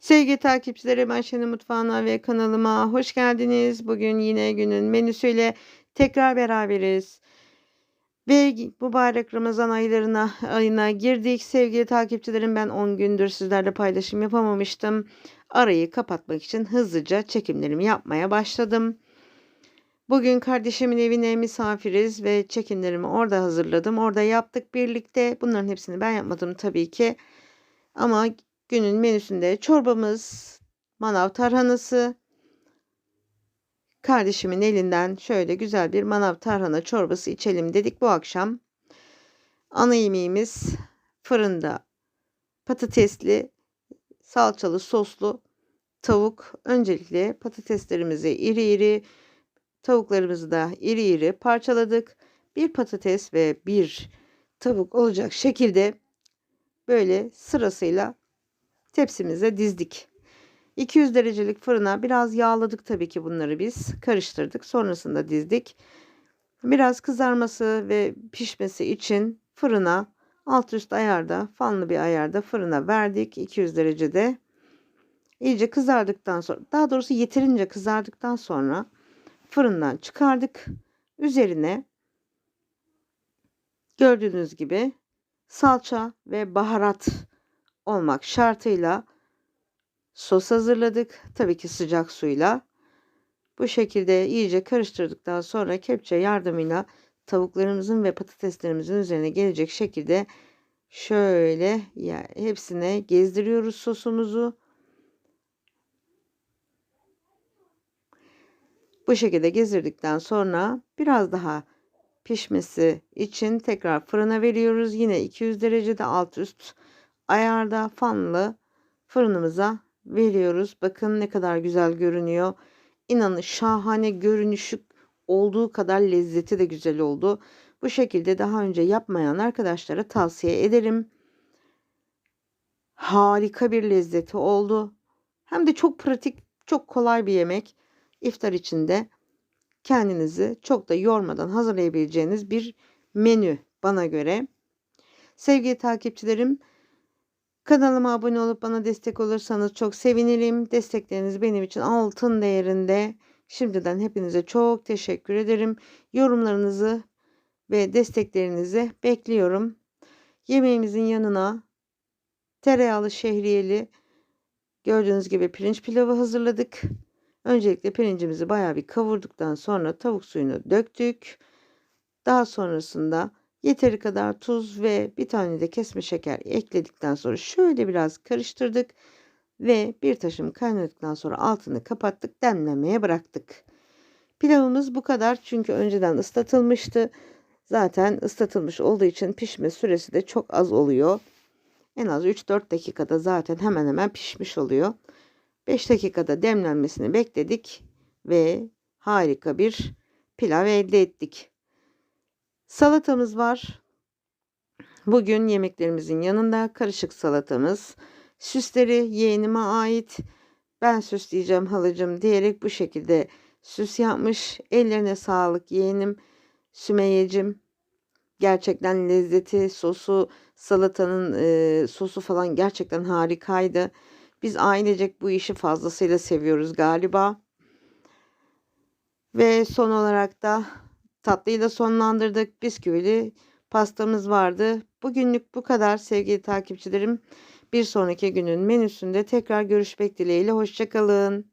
Sevgili takipçilerim Ayşe'nin mutfağına ve kanalıma hoş geldiniz. Bugün yine günün menüsüyle tekrar beraberiz. Ve mübarek Ramazan aylarına ayına girdik. Sevgili takipçilerim ben 10 gündür sizlerle paylaşım yapamamıştım. Arayı kapatmak için hızlıca çekimlerimi yapmaya başladım. Bugün kardeşimin evine misafiriz ve çekimlerimi orada hazırladım. Orada yaptık birlikte. Bunların hepsini ben yapmadım tabii ki. Ama günün menüsünde çorbamız, manav tarhanası, kardeşimin elinden şöyle güzel bir manav tarhana çorbası içelim dedik bu akşam. Ana yemeğimiz fırında patatesli, salçalı, soslu tavuk. Öncelikle patateslerimizi iri iri, tavuklarımızı da iri iri parçaladık. Bir patates ve bir tavuk olacak şekilde böyle sırasıyla tepsimize dizdik. 200 derecelik fırına biraz yağladık tabii ki bunları biz. Karıştırdık. Sonrasında dizdik. Biraz kızarması ve pişmesi için fırına alt üst ayarda, fanlı bir ayarda fırına verdik 200 derecede. İyice kızardıktan sonra, daha doğrusu yeterince kızardıktan sonra fırından çıkardık. Üzerine gördüğünüz gibi salça ve baharat olmak şartıyla sos hazırladık. Tabii ki sıcak suyla. Bu şekilde iyice karıştırdıktan sonra kepçe yardımıyla tavuklarımızın ve patateslerimizin üzerine gelecek şekilde şöyle ya hepsine gezdiriyoruz sosumuzu. Bu şekilde gezdirdikten sonra biraz daha pişmesi için tekrar fırına veriyoruz. Yine 200 derecede alt üst ayarda fanlı fırınımıza veriyoruz. Bakın ne kadar güzel görünüyor. İnanın şahane görünüşü olduğu kadar lezzeti de güzel oldu. Bu şekilde daha önce yapmayan arkadaşlara tavsiye ederim. Harika bir lezzeti oldu. Hem de çok pratik, çok kolay bir yemek. İftar içinde kendinizi çok da yormadan hazırlayabileceğiniz bir menü bana göre. Sevgili takipçilerim, kanalıma abone olup bana destek olursanız çok sevinirim. Destekleriniz benim için altın değerinde. Şimdiden hepinize çok teşekkür ederim. Yorumlarınızı ve desteklerinizi bekliyorum. Yemeğimizin yanına tereyağlı şehriyeli gördüğünüz gibi pirinç pilavı hazırladık. Öncelikle pirincimizi bayağı bir kavurduktan sonra tavuk suyunu döktük. Daha sonrasında yeteri kadar tuz ve bir tane de kesme şeker ekledikten sonra şöyle biraz karıştırdık ve bir taşım kaynadıktan sonra altını kapattık demlemeye bıraktık. Pilavımız bu kadar çünkü önceden ıslatılmıştı. Zaten ıslatılmış olduğu için pişme süresi de çok az oluyor. En az 3-4 dakikada zaten hemen hemen pişmiş oluyor. 5 dakikada demlenmesini bekledik ve harika bir pilav elde ettik. Salatamız var. Bugün yemeklerimizin yanında karışık salatamız. Süsleri yeğenime ait. Ben süsleyeceğim halacım diyerek bu şekilde süs yapmış. Ellerine sağlık yeğenim Sümeyye'cim. Gerçekten lezzeti, sosu, salatanın e, sosu falan gerçekten harikaydı. Biz ailecek bu işi fazlasıyla seviyoruz galiba. Ve son olarak da tatlıyı da sonlandırdık. Bisküvili pastamız vardı. Bugünlük bu kadar sevgili takipçilerim. Bir sonraki günün menüsünde tekrar görüşmek dileğiyle. Hoşçakalın.